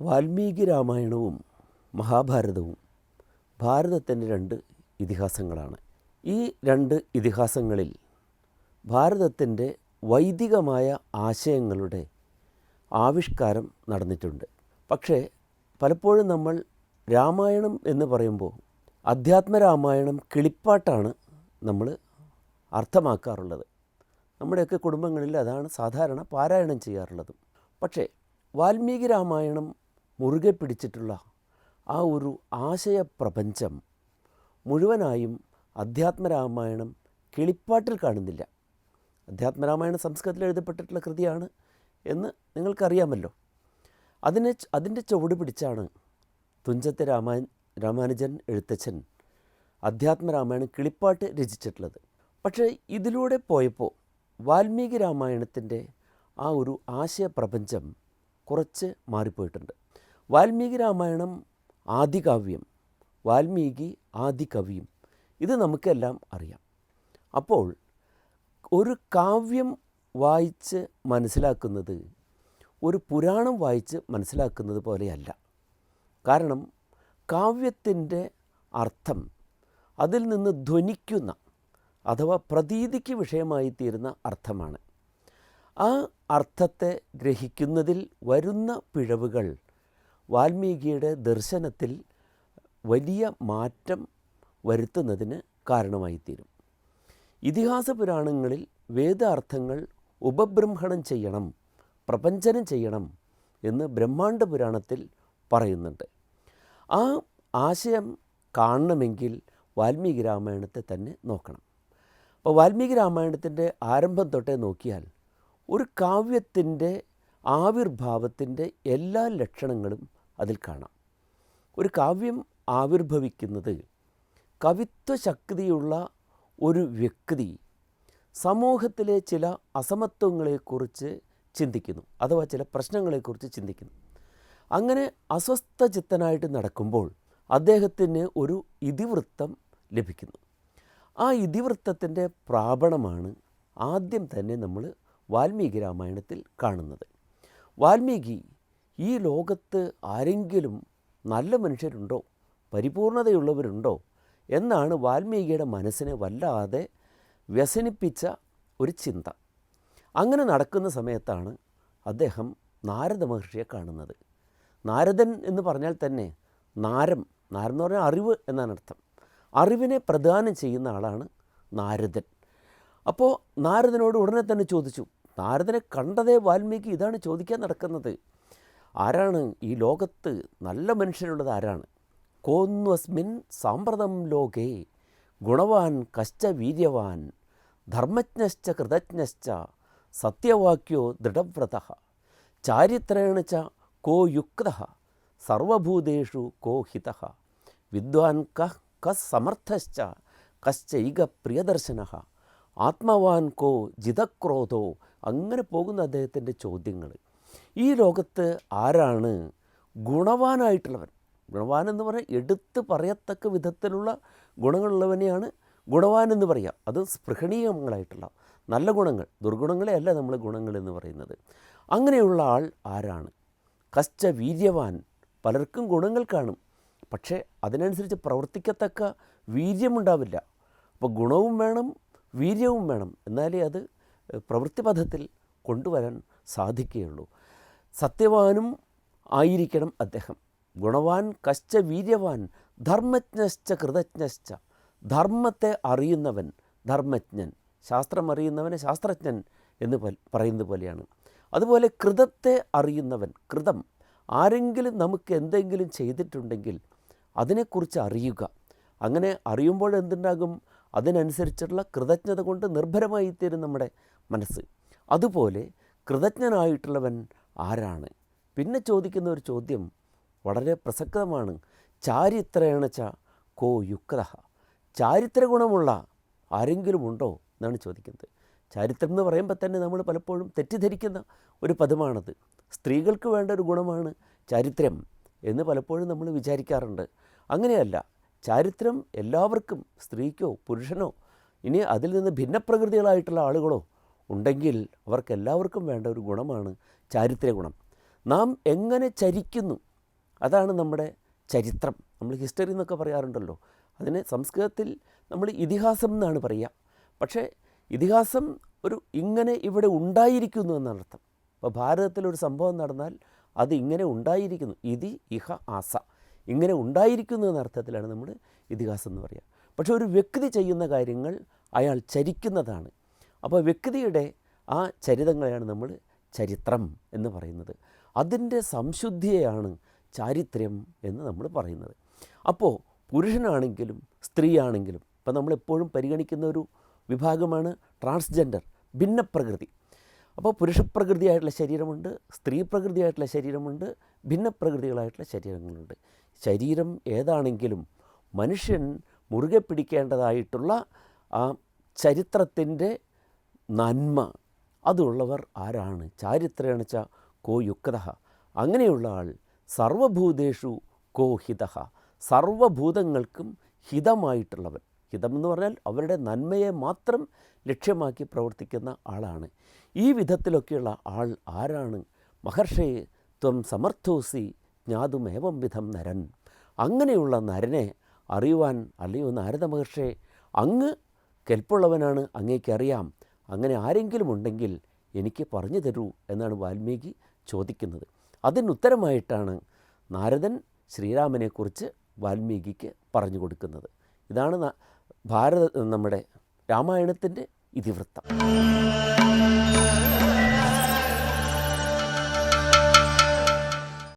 വാൽമീകി രാമായണവും മഹാഭാരതവും ഭാരതത്തിന്റെ രണ്ട് ഇതിഹാസങ്ങളാണ്. ഈ രണ്ട് ഇതിഹാസങ്ങളിൽ ഭാരതത്തിന്റെ വൈദികമായ ആശയങ്ങളുടെ ആവിഷ്കാരം നടന്നിട്ടുണ്ട്. പക്ഷേ പലപ്പോഴും നമ്മൾ രാമായണം എന്ന് പറയുമ്പോൾ അധ്യാത്മരാമായണം കിളിപ്പാട്ടാണ് നമ്മൾ അർത്ഥമാക്കാറുള്ളത്. നമ്മുടെയൊക്കെ കുടുംബങ്ങളിൽ അതാണ് സാധാരണ പാരായണം ചെയ്യാറുള്ളത്. പക്ഷേ വാൽമീകി രാമായണം മുറുകെ പിടിച്ചിട്ടുള്ള ആ ഒരു ആശയപ്രപഞ്ചം മുഴുവനായും അധ്യാത്മരാമായണം കിളിപ്പാട്ടിൽ കാണുന്നില്ല. അധ്യാത്മരാമായണം സംസ്കൃതത്തിൽ എഴുതപ്പെട്ടിട്ടുള്ള കൃതിയാണ് എന്ന് നിങ്ങൾക്കറിയാമല്ലോ. അതിനെ അതിന്റെ ചുവട് പിടിച്ചാണ് തുഞ്ചത്തെ രാമാ രാമാനുജൻ എഴുത്തച്ഛൻ അധ്യാത്മരാമായണം കിളിപ്പാട്ട് രചിച്ചിട്ടുള്ളത്. പക്ഷേ ഇതിലൂടെ പോയപ്പോൾ വാൽമീകി രാമായണത്തിന്റെ ആ ഒരു ആശയപ്രപഞ്ചം കുറച്ച് മാറിപ്പോയിട്ടുണ്ട്. വാൽമീകി രാമായണം ആദികാവ്യം വാൽമീകി ആദികവിയും ഇത് നമുക്കെല്ലാം അറിയാം. അപ്പോൾ ഒരു കാവ്യം വായിച്ച് മനസ്സിലാക്കുന്നത് ഒരു പുരാണം വായിച്ച് മനസ്സിലാക്കുന്നത് പോലെയല്ല. കാരണം കാവ്യത്തിന്റെ അർത്ഥം അതിൽ നിന്ന് ധ്വനിക്കുന്ന അഥവാ പ്രതീതിക്ക് വിഷയമായി തീരുന്ന അർത്ഥമാണ്. ആ അർത്ഥത്തെ ഗ്രഹിക്കുന്നതിൽ വരുന്ന പിഴവുകൾ വാൽമീകിയുടെ ദർശനത്തിൽ വലിയ മാറ്റം വരുത്തുന്നതിന് കാരണമായിത്തീരും. ഇതിഹാസ പുരാണങ്ങളിൽ വേദാർത്ഥങ്ങൾ ഉപബ്രഹ്മണം ചെയ്യണം പ്രപഞ്ചനം ചെയ്യണം എന്ന് ബ്രഹ്മാണ്ഡ പുരാണത്തിൽ പറയുന്നുണ്ട്. ആ ആശയം കാണണമെങ്കിൽ വാൽമീകി രാമായണത്തെ തന്നെ നോക്കണം. അപ്പോൾ വാൽമീകി രാമായണത്തിന്റെ ആരംഭം തൊട്ടേ നോക്കിയാൽ ഒരു കാവ്യത്തിന്റെ ആവിർഭാവത്തിന്റെ എല്ലാ ലക്ഷണങ്ങളും അതിൽ കാണാം. ഒരു കാവ്യം ആവിർഭവിക്കുന്നത് കവിത്വശക്തിയുള്ള ഒരു വ്യക്തി സമൂഹത്തിലെ ചില അസമത്വങ്ങളെക്കുറിച്ച് ചിന്തിക്കുന്നു അഥവാ ചില പ്രശ്നങ്ങളെക്കുറിച്ച് ചിന്തിക്കുന്നു. അങ്ങനെ അസ്വസ്ഥ ചിത്തനായിട്ട് നടക്കുമ്പോൾ അദ്ദേഹത്തിന് ഒരു ഇതിവൃത്തം ലഭിക്കുന്നു. ആ ഇതിവൃത്തത്തിന്റെ പ്രാപണമാണ് ആദ്യം തന്നെ നമ്മൾ വാൽമീകി രാമായണത്തിൽ കാണുന്നത്. വാൽമീകി ഈ ലോകത്ത് ആരെങ്കിലും നല്ല മനുഷ്യരുണ്ടോ? പരിപൂർണതയുള്ളവരുണ്ടോ? എന്നാണ് വാൽമീകിയുടെ മനസ്സിനെ വല്ലാതെ വ്യസനിപ്പിച്ച ഒരു ചിന്ത. അങ്ങനെ നടക്കുന്ന സമയത്താണ് അദ്ദേഹം നാരദ മഹർഷിയെ കാണുന്നത്. നാരദൻ എന്ന് പറഞ്ഞാൽ തന്നെ നാരം. നാരം എന്ന് പറഞ്ഞാൽ അറിവ് എന്നാണ് അർത്ഥം. അറിവിനെ പ്രദാനം ചെയ്യുന്ന ആളാണ് നാരദൻ. അപ്പോൾ നാരദനോട് ഉടനെ തന്നെ ചോദിച്ചു നാരദനെ കണ്ടതേ വാൽമീകി ഇതാണ് ചോദിക്കാൻ നടക്കുന്നത്. ആരാണ് ഈ ലോകത്ത് നല്ല മനുഷ്യരുള്ളത് ആരാണ്? കോന്വസ്മിൻ സാമ്പ്രതം ലോകേ ഗുണവാൻ കശ്ച വീര്യവാൻ ധർമ്മജ്ഞശ്ച കൃതജ്ഞശ്ച സത്യവാക്യോ ദൃഢവ്രത ചാരിത്രേണ ച കോ യുക്ത സർവഭൂതേഷു കോ ഹിത വിദ്വാൻ ക കസ് സമർത്ഥശ്ച കശ്ചൈക പ്രിയദർശന ആത്മവാൻ കോ ജിതക്രോധോ അങ്ങനെ പോകുന്ന അദ്ദേഹത്തിന്റെ ചോദ്യങ്ങൾ. ഈ ലോകത്ത് ആരാണ് ഗുണവാനായിട്ടുള്ളവൻ? ഗുണവാൻ എന്ന് പറഞ്ഞാൽ എടുത്ത് പറയത്തക്ക വിധത്തിലുള്ള ഗുണങ്ങളുള്ളവനെയാണ് ഗുണവാൻ എന്ന് പറയുക അത് സ്പൃഹണീയങ്ങളായിട്ടുള്ള നല്ല ഗുണങ്ങൾ ദുർഗുണങ്ങളെ അല്ല നമ്മൾ ഗുണങ്ങൾ എന്ന് പറയുന്നത്. അങ്ങനെയുള്ള ആൾ ആരാണ്? കശ്ച വീര്യവാൻ പലർക്കും ഗുണങ്ങൾ കാണും. പക്ഷേ അതിനനുസരിച്ച് പ്രവർത്തിക്കത്തക്ക വീര്യമുണ്ടാവില്ല അപ്പോൾ ഗുണവും വേണം വീര്യവും വേണം. എന്നാലേ അത് പ്രവൃത്തിപഥത്തിൽ കൊണ്ടുവരാൻ സാധിക്കുകയുള്ളൂ. സത്യവാനും ആയിരിക്കണം അദ്ദേഹം. ഗുണവാൻ കശ്ച വീര്യവാൻ ധർമ്മജ്ഞശ്ച കൃതജ്ഞശ്ച. ധർമ്മത്തെ അറിയുന്നവൻ ധർമ്മജ്ഞൻ. ശാസ്ത്രം അറിയുന്നവനെ ശാസ്ത്രജ്ഞൻ എന്ന് പറയുന്നത് പോലെയാണ്. അതുപോലെ കൃതത്തെ അറിയുന്നവൻ കൃതം. ആരെങ്കിലും നമുക്ക് എന്തെങ്കിലും ചെയ്തിട്ടുണ്ടെങ്കിൽ അതിനെക്കുറിച്ച് അറിയുക. അങ്ങനെ അറിയുമ്പോൾ എന്തുണ്ടാകും? അതിനനുസരിച്ചുള്ള കൃതജ്ഞത കൊണ്ട് നിർഭരമായി തീരും നമ്മുടെ മനസ്സ്. അതുപോലെ കൃതജ്ഞനായിട്ടുള്ളവൻ ആരാണ്? പിന്നെ ചോദിക്കുന്ന ഒരു ചോദ്യം വളരെ പ്രസക്തമാണ്. ചാരിത്രേണ ച കോ യുക്ത ചാരിത്ര ഗുണമുള്ള ആരെങ്കിലും ഉണ്ടോ എന്നാണ് ചോദിക്കുന്നത്. ചാരിത്രം എന്ന് പറയുമ്പോൾ തന്നെ നമ്മൾ പലപ്പോഴും തെറ്റിദ്ധരിക്കുന്ന ഒരു പദമാണത്. സ്ത്രീകൾക്ക് വേണ്ട ഒരു ഗുണമാണ് ചാരിത്രം എന്ന് പലപ്പോഴും നമ്മൾ വിചാരിക്കാറുണ്ട്. അങ്ങനെയല്ല ചാരിത്രം എല്ലാവർക്കും സ്ത്രീക്കോ പുരുഷനോ ഇനി അതിൽ നിന്ന് ഭിന്നപ്രകൃതികളായിട്ടുള്ള ആളുകളോ ഉണ്ടെങ്കിൽ അവർക്ക് എല്ലാവർക്കും വേണ്ട ഒരു ഗുണമാണ് ചാരിത്ര ഗുണം. നാം എങ്ങനെ ചരിക്കുന്നു? അതാണ് നമ്മുടെ ചരിത്രം. നമ്മൾ ഹിസ്റ്ററി എന്നൊക്കെ പറയാറുണ്ടല്ലോ. അതിന് സംസ്കൃതത്തിൽ നമ്മൾ ഇതിഹാസം എന്നാണ് പറയുക. പക്ഷേ ഇതിഹാസം ഒരു ഇങ്ങനെ ഇവിടെ ഉണ്ടായിരിക്കുന്നു എന്നാണ് അർത്ഥം അപ്പോൾ ഭാരതത്തിലൊരു സംഭവം നടന്നാൽ അത് ഇങ്ങനെ ഉണ്ടായിരിക്കുന്നു. ഇതി ഇഹ ആസ. ഇങ്ങനെ ഉണ്ടായിരിക്കുന്നു എന്ന അർത്ഥത്തിലാണ് നമ്മൾ ഇതിഹാസം എന്ന് പറയുക. പക്ഷേ ഒരു വ്യക്തി ചെയ്യുന്ന കാര്യങ്ങൾ അയാൾ ചരിക്കുന്നതാണ്. അപ്പോൾ വ്യക്തിയുടെ ആ ചരിതങ്ങളെയാണ് നമ്മൾ ചരിത്രം എന്ന് പറയുന്നത്. അതിന്റെ സംശുദ്ധിയെയാണ് ചാരിത്രം എന്ന് നമ്മൾ പറയുന്നത്. അപ്പോൾ പുരുഷനാണെങ്കിലും സ്ത്രീയാണെങ്കിലും ഇപ്പം നമ്മളെപ്പോഴും പരിഗണിക്കുന്ന ഒരു വിഭാഗമാണ് ട്രാൻസ്ജെൻഡർ ഭിന്നപ്രകൃതി. അപ്പോൾ പുരുഷപ്രകൃതിയായിട്ടുള്ള ശരീരമുണ്ട് സ്ത്രീ പ്രകൃതിയായിട്ടുള്ള ശരീരമുണ്ട് ഭിന്നപ്രകൃതികളായിട്ടുള്ള ശരീരങ്ങളുണ്ട്. ശരീരം ഏതാണെങ്കിലും മനുഷ്യൻ മുറുകെ പിടിക്കേണ്ടതായിട്ടുള്ള ആ ചരിത്രത്തിന്റെ നന്മ. അതുള്ളവർ ആരാണ്? ചാരിത്രേണ ച കോ യുക്ത. അങ്ങനെയുള്ള ആൾ സർവഭൂതേഷു കോ ഹിത. സർവഭൂതങ്ങൾക്കും ഹിതമായിട്ടുള്ളവൻ. ഹിതം എന്ന് പറഞ്ഞാൽ അവരുടെ നന്മയെ മാത്രം ലക്ഷ്യമാക്കി പ്രവർത്തിക്കുന്ന ആളാണ്. ഈ വിധത്തിലൊക്കെയുള്ള ആൾ ആരാണ്? മഹർഷയെ ത്വം സമർത്ഥോസി ജ്ഞാതുമേവം വിധം നരൻ. അങ്ങനെയുള്ള നരനെ അറിയുവാൻ അല്ലയോ നാരദ മഹർഷയെ അങ്ങ് കെൽപ്പുള്ളവനാണ് അങ്ങേക്കറിയാം. അങ്ങനെ ആരെങ്കിലും ഉണ്ടെങ്കിൽ എനിക്ക് പറഞ്ഞു തരൂ എന്നാണ് വാൽമീകി ചോദിക്കുന്നത്. അതിനുത്തരമായിട്ടാണ് നാരദൻ ശ്രീരാമനെക്കുറിച്ച് വാൽമീകിക്ക് പറഞ്ഞു കൊടുക്കുന്നത്. ഇതാണ് ഭാരത നമ്മുടെ രാമായണത്തിന്റെ ഇതിവൃത്തം.